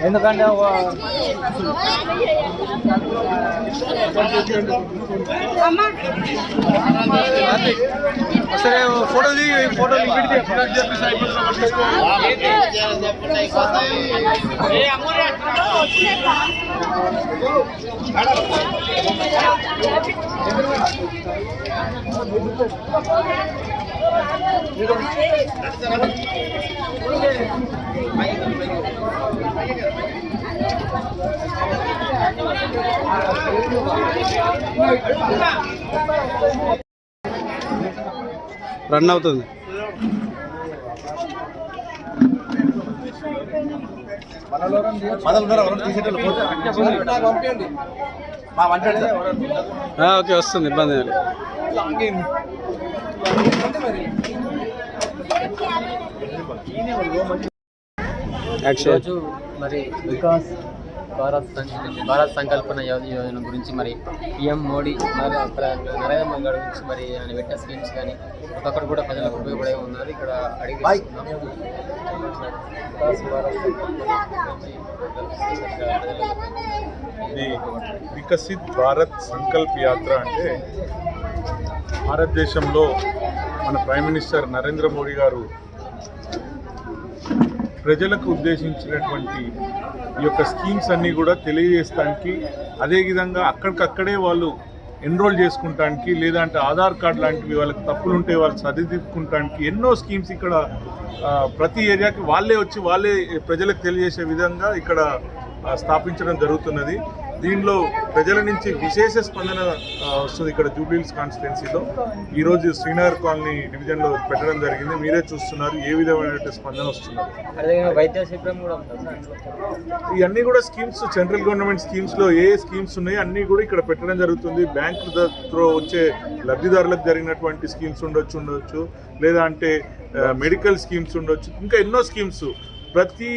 ఎందుకంటే సరే ఫోటో దిగి ఫోటో రన్ అవుతుంది. ఓకే వస్తుంది. ఇబ్బంది యాక్షన్ మరి వికాస్ భారత్ సంకల్ప భారత్ సంకల్పన యోజన గురించి మరి పిఎం మోడీ నరేంద్ర మోదీ గారి గురించి మరి ఆయన పెట్టిన స్కీమ్స్ కానీ ఒక్కొక్కరు కూడా ప్రజలకు ఉపయోగపడే ఉన్నారు ఇక్కడ అడిగి వికసిత్ భారత్ సంకల్ప్ యాత్ర అంటే భారతదేశంలో మన ప్రైమ్ మినిస్టర్ నరేంద్ర మోడీ గారు ప్రజలకు ఉద్దేశించినటువంటి ఈ యొక్క స్కీమ్స్ అన్నీ కూడా తెలియజేస్తానికి అదేవిధంగా అక్కడికక్కడే వాళ్ళు ఎన్రోల్ చేసుకుంటానికి లేదంటే ఆధార్ కార్డు లాంటివి వాళ్ళకి తప్పులుంటే వాళ్ళు సరిదిద్దుకుంటానికి ఎన్నో స్కీమ్స్ ఇక్కడ ప్రతి ఏరియాకి వాళ్ళే వచ్చి వాళ్ళే ప్రజలకు తెలియజేసే విధంగా ఇక్కడ స్థాపించడం జరుగుతున్నది. దీనిలో ప్రజల నుంచి విశేష స్పందన వస్తుంది ఇక్కడ జూబ్లీహిల్స్ కాన్స్టిట్యున్సీలో ఈరోజు శ్రీనగర్ కాలనీ డివిజన్లో పెట్టడం జరిగింది. మీరే చూస్తున్నారు ఏ విధమైన స్పందన వస్తున్నారు. ఇవన్నీ కూడా స్కీమ్స్ సెంట్రల్ గవర్నమెంట్ స్కీమ్స్లో ఏ స్కీమ్స్ ఉన్నాయో అన్నీ కూడా ఇక్కడ పెట్టడం జరుగుతుంది. బ్యాంక్ త్రో వచ్చే లబ్ధిదారులకు జరిగినటువంటి స్కీమ్స్ ఉండొచ్చు ఉండొచ్చు. లేదా అంటే మెడికల్ స్కీమ్స్ ఉండొచ్చు. ఇంకా ఎన్నో స్కీమ్స్. ప్రతి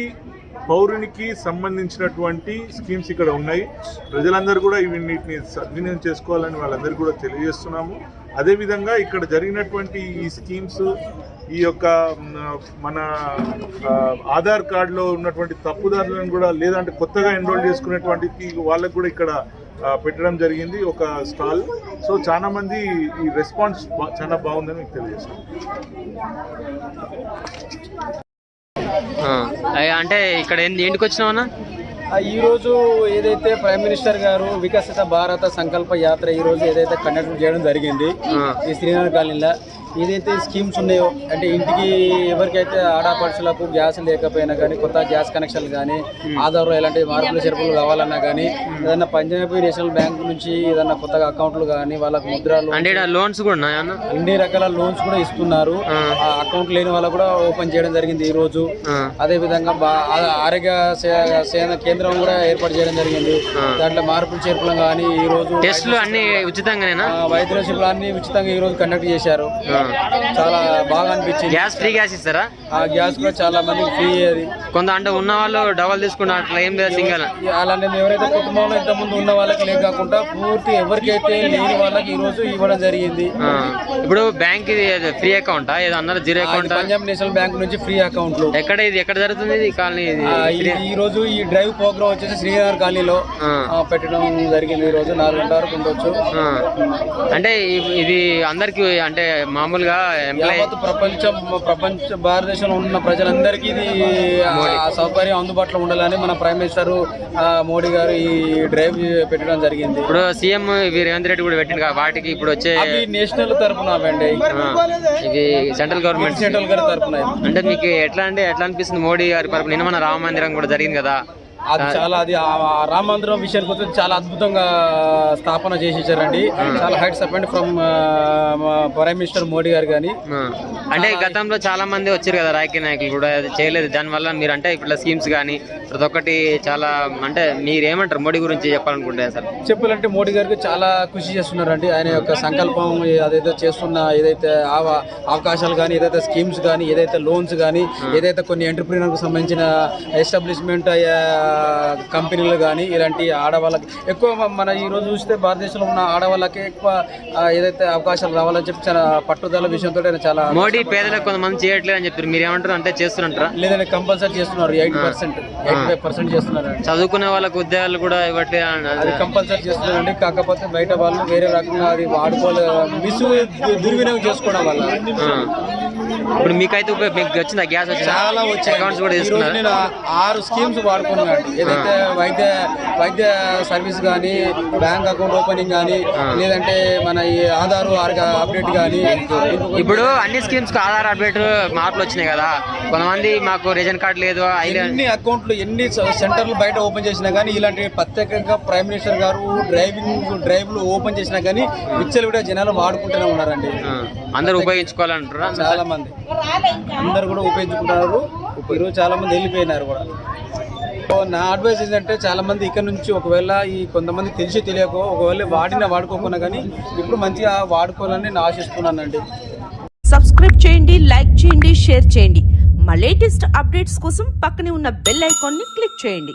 పౌరునికి సంబంధించినటువంటి స్కీమ్స్ ఇక్కడ ఉన్నాయి. ప్రజలందరూ కూడా వీటిని సద్వినియోగం చేసుకోవాలని వాళ్ళందరికీ కూడా తెలియజేస్తున్నాము. అదేవిధంగా ఇక్కడ జరిగినటువంటి ఈ స్కీమ్స్ ఈ యొక్క మన ఆధార్ కార్డులో ఉన్నటువంటి తప్పుదారులను కూడా లేదంటే కొత్తగా ఎన్రోల్ చేసుకునేటువంటి వాళ్ళకు కూడా ఇక్కడ పెట్టడం జరిగింది ఒక స్టాల్. సో చాలా మంది ఈ రెస్పాన్స్ చాలా బాగుందని మీకు అంటే ఇక్కడ ఏంటికి వచ్చినావన్నా ఆ, ఈ రోజు ఏదైతే ప్రైమ్ మినిస్టర్ గారు వికసిత భారత సంకల్ప యాత్ర ఈ రోజు ఏదైతే కండక్ట్ చేయడం జరిగింది. ఈ శ్రీనగర్ కాలనీలో ఏదైతే స్కీమ్స్ ఉన్నాయో అంటే ఇంటికి ఎవరికైతే ఆడపడుచులకు గ్యాస్ లేకపోయినా కానీ కొత్త గ్యాస్ కనెక్షన్లు కానీ ఆధార్లో ఎలాంటి మార్పులు చేర్పులు కావాలన్నా కానీ ఏదైనా పంజాబీ నేషనల్ బ్యాంక్ నుంచి ఏదైనా కొత్తగా అకౌంట్లు కానీ వాళ్ళకు ముద్రాలు అంటే లోన్స్ కూడా ఉన్నాయా అన్న? అన్ని రకాల లోన్స్ కూడా ఇస్తున్నారు. ఆ. అకౌంట్ లేని వాళ్ళకు కూడా ఓపెన్ చేయడం జరిగింది ఈ రోజు అదే విధంగా ఆరోగ్య సేన కేంద్రం కూడా ఏర్పాటు చేయడం జరిగింది. దాంట్లో మార్పులు చేర్పులు కానీ ఈ రోజు టెస్టులు అన్ని ఉచితంగానేనా? ఆ, వైద్యుల శిబిరాన్ని ఉచితంగా ఈ రోజు కండక్ట్ చేశారు. చాలా బాగా అనిపించింది. గ్యాస్ ఫ్రీ గ్యాస్ ఇస్తారా? ఆ గ్యాస్ కూడా చాలా మందికి ఫ్రీ అది. కొంత అంటే ఉన్న వాళ్ళు డబల్ తీసుకున్న అట్లా ఏం లేదు సింగల్. అలాంటి ఎవరైతే కుటుంబంలో ఇంత ముందు ఉన్న వాళ్ళకి లేక కాకుండా పూర్తి ఎవరికైతే లేని వాళ్ళకి ఈ రోజు ఇవ్వడం జరిగింది. ఇప్పుడు బ్యాంక్ ఇది ఫ్రీ అకౌంటా? ఏదో అన్నారు జీరో అకౌంట్? పంజాబ్ నేషనల్ బ్యాంక్ నుంచి ఫ్రీ అకౌంట్లు. ఎక్కడ ఇది ఎక్కడ జరుగుతుంది ఇది? కాలనీ ఇది ఈ- రోజు ఈ డ్రైవ్ ప్రోగ్రామ్ వచ్చేసి శ్రీనగర్ కాలనీలో పెట్టడం జరిగింది ఈ రోజు నాలుగు గంటల వరకు ఉండొచ్చు. అంటే ఇది అందరికి అంటే మామూలుగా యావత్ ప్రపంచం ప్రపంచ భారతదేశంలో ఉన్న ప్రజలందరికీ ఇది సౌకర్యం అందుబాటులో ఉండాలని మన ప్రైమ్ మినిస్టర్ మోడీ గారు ఈ డ్రైవ్ పెట్టడం జరిగింది. ఇప్పుడు సీఎం రేవంత్ రెడ్డి కూడా పెట్టింది వాటికి ఇప్పుడు వచ్చే నేషనల్ ఆ, ఇవి సెంట్రల్ గవర్నమెంట్. సెంట్రల్ గారి తరపున. ఇవి. అంటే మీకు ఎట్లా అంటే ఎట్లా అనిపిస్తుంది మోడీ గారి పరపు నిన్న మన రామ మందిరం కూడా జరిగింది కదా. అది చాలా అది రామ మందిరం విషయానికి వస్తే చాలా అద్భుతంగా స్థాపన చేసేసారండి. చాలా height support from prime minister Modi గారు కానీ ఆ. అంటే గతంలో చాలా మంది వచ్చారు కదా రాజకీయ నాయకులు కూడా అది చేయలేదు. దానివల్ల మీరు అంటే ఇట్లా స్కీమ్స్ కానీ ప్రతి ఒక్కటి చాలా అంటే మీరు ఏమంటారు మోడీ గురించి చెప్పాలనుకుంటే అసలు? చెప్పాలంటే మోడీ గారికి చాలా కృషి చేస్తున్నారండి. ఆయన యొక్క సంకల్పం అదైతే చేస్తున్న ఏదైతే అవకాశాలు కానీ ఏదైతే స్కీమ్స్ కానీ ఏదైతే లోన్స్ కానీ ఏదైతే కొన్ని ఎంటర్ప్రీనర్కి సంబంధించిన ఎస్టాబ్లిష్మెంట్ కంపెనీలు కానీ ఇలాంటి ఆడవాళ్ళకి ఎక్కువ మన ఈ రోజు చూస్తే భారతదేశంలో ఉన్న ఆడవాళ్ళకి ఎక్కువ ఏదైతే అవకాశాలు రావాలని చెప్పి చాలా పట్టుదల విషయంతో చాలా మోడీ పేదలకు కొంతమంది చేయట్లేదు అని చెప్తారు మీరు ఏమంటారు? అంటే చేస్తున్నట్రా లేదంటే కంపల్సరీ చేస్తున్నారు. Eight percent eight five percent చేస్తున్నారు చదువుకునే వాళ్ళకు ఉద్యోగాలు కూడా ఇవ్వట్లేదు అని- అది కంపల్సరీ చేస్తున్నారండి. కాకపోతే బయట వాళ్ళు వేరే రకంగా అది వాడుకోలే మిస్ దుర్వినియోగం చేసుకోవడం వల్ల. ఇప్పుడు మీకైతే మీకు వచ్చిందా? గ్యాస్ వచ్చిందా? చాలా వచ్చాయి. అకౌంట్స్ కూడా తీసుకున్నారు? నేను ఆరు స్కీమ్స్ వాడుకున్నాను. ఏదైతే వైద్య వైద్య సర్వీస్ కానీ బ్యాంక్ అకౌంట్ ఓపెనింగ్ కానీ లేదంటే మన ఈ ఆధార్ అప్డేట్ కానీ ఇప్పుడు అన్ని స్కీమ్స్కు ఆధార్ అప్డేట్ మార్పులు వచ్చినాయి కదా. కొంతమంది మాకు రేషన్ కార్డు లేదు ఎన్ని అకౌంట్లు ఎన్ని సెంటర్లు బయట ఓపెన్ చేసినా కానీ ఇలాంటి ప్రత్యేకంగా ప్రైమ్ మినిస్టర్ గారు డ్రైవింగ్ డ్రైవ్లు ఓపెన్ చేసినా కానీ విచ్చలు కూడా జనాలు వాడుకుంటూనే ఉన్నారండి. అందరూ ఉపయోగించుకోవాలంటారా? చాలా మంది అందరు కూడా ఉపయోగించుకుంటారు ఈరోజు చాలా మంది వెళ్ళిపోయినారు కూడా. నా అడ్వైస్ ఏంటంటే చాలా మంది ఇక్కడ నుంచి ఒకవేళ ఈ కొంతమంది తెలిసి తెలియక ఒకవేళ వాడిన వాడుకోకున్నా కానీ ఇప్పుడు మంచిగా వాడుకోవాలని నేను ఆశిస్తున్నానండి సబ్స్క్రైబ్ చేయండి లైక్ చేయండి షేర్ చేయండి. మా లేటెస్ట్ అప్డేట్స్ కోసం పక్కనే ఉన్న బెల్ ఐకాన్ని క్లిక్ చేయండి.